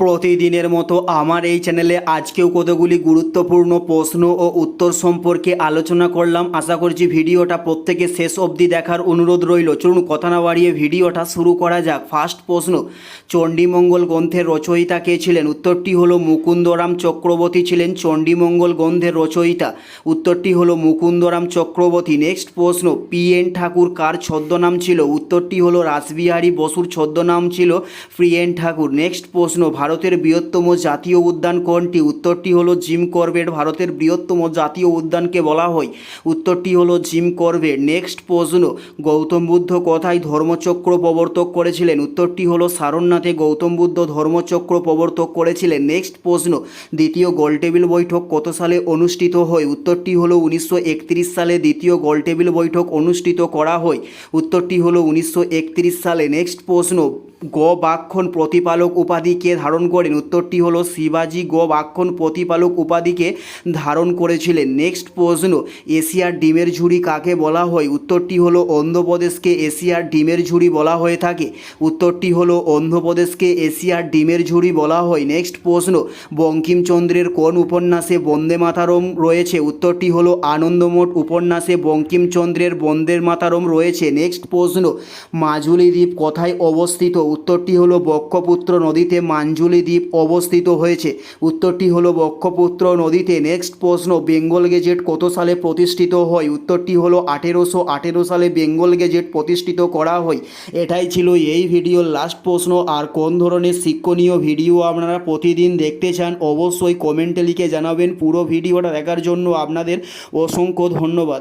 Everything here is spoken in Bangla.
প্রতিদিনের মতো আমার এই চ্যানেলে আজকেও কতগুলি গুরুত্বপূর্ণ প্রশ্ন ও উত্তর সম্পর্কে আলোচনা করলাম। আশা করছি ভিডিওটা প্রত্যেকে শেষ অবধি দেখার অনুরোধ রইল। চলুন কথা না বাড়িয়ে ভিডিওটা শুরু করা যাক। ফার্স্ট প্রশ্ন, চণ্ডীমঙ্গল গ্রন্থের রচয়িতা কে ছিলেন? উত্তরটি হলো মুকুন্দরাম চক্রবর্তী ছিলেন চণ্ডীমঙ্গল গ্রন্থের রচয়িতা। উত্তরটি হলো মুকুন্দরাম চক্রবর্তী। নেক্সট প্রশ্ন পি এন ঠাকুর কার ছদ্মনাম ছিল? উত্তরটি হলো রাসবিহারী বসুর ছদ্মনাম ছিল প্রিয়েন ঠাকুর। নেক্সট প্রশ্ন ভারতের বৃহত্তম জাতীয় উদ্যান কোনটি? উত্তরটি হলো জিম করবেট ভারতের বৃহত্তম জাতীয় উদ্যানকে বলা হয়। উত্তরটি হলো জিম করবেট নেক্সট প্রশ্ন। গৌতম বুদ্ধ কথায় ধর্মচক্র প্রবর্তক করেছিলেন? উত্তরটি হলো সারনাথে গৌতম বুদ্ধ ধর্মচক্র প্রবর্তক করেছিলেন। নেক্সট প্রশ্ন। দ্বিতীয় গোলটেবিল বৈঠক কত সালে অনুষ্ঠিত হয়? উত্তরটি হলো উনিশশো একত্রিশ সালে দ্বিতীয় গোলটেবিল বৈঠক অনুষ্ঠিত করা হয়। উত্তরটি হলো উনিশশো একত্রিশ সালে। নেক্সট প্রশ্ন। গ বাক্ষণ প্রতিপালক উপাধিকে ধারণ করেন। উত্তরটি হলো, শিবাজি গ বাক্ষণ প্রতিপালক উপাধিকে ধারণ করেছিলেন। নেক্সট প্রশ্ন, এশিয়ার ডিমের ঝুড়ি কাকে বলা হয়? উত্তরটি হলো, অন্ধ্রপ্রদেশকে এশিয়ার ডিমের ঝুড়ি বলা হয়ে থাকে। উত্তরটি হলো, অন্ধ্রপ্রদেশকে এশিয়ার ডিমের ঝুড়ি বলা হয়। নেক্সট প্রশ্ন, বঙ্কিমচন্দ্রের কোন উপন্যাসে বন্দে মাতারম রয়েছে? উত্তরটি হলো আনন্দমঠ উপন্যাসে বঙ্কিমচন্দ্রের বন্দে মাতারম রয়েছে। নেক্সট প্রশ্ন, মাজুলি দ্বীপ কোথায় অবস্থিত? উত্তরটি হলো বক্ষপুত্র নদীতে মাঞ্জুলি দ্বীপ অবস্থিত হয়েছে। উত্তরটি হলো বক্ষপুত্র নদীতে নেক্সট প্রশ্ন, বেঙ্গল গেজেট কত সালে প্রতিষ্ঠিত হয়? উত্তরটি হলো আঠেরোশো আঠেরো সালে বেঙ্গল গেজেট প্রতিষ্ঠিত করা হয়। এটাই ছিল এই ভিডিওর লাস্ট প্রশ্ন। আর কোন ধরনের শিক্ষণীয় ভিডিও আপনারা প্রতিদিন দেখতে চান, অবশ্যই কমেন্টে লিখে জানাবেন। পুরো ভিডিওটা দেখার জন্য আপনাদের অসংখ্য ধন্যবাদ।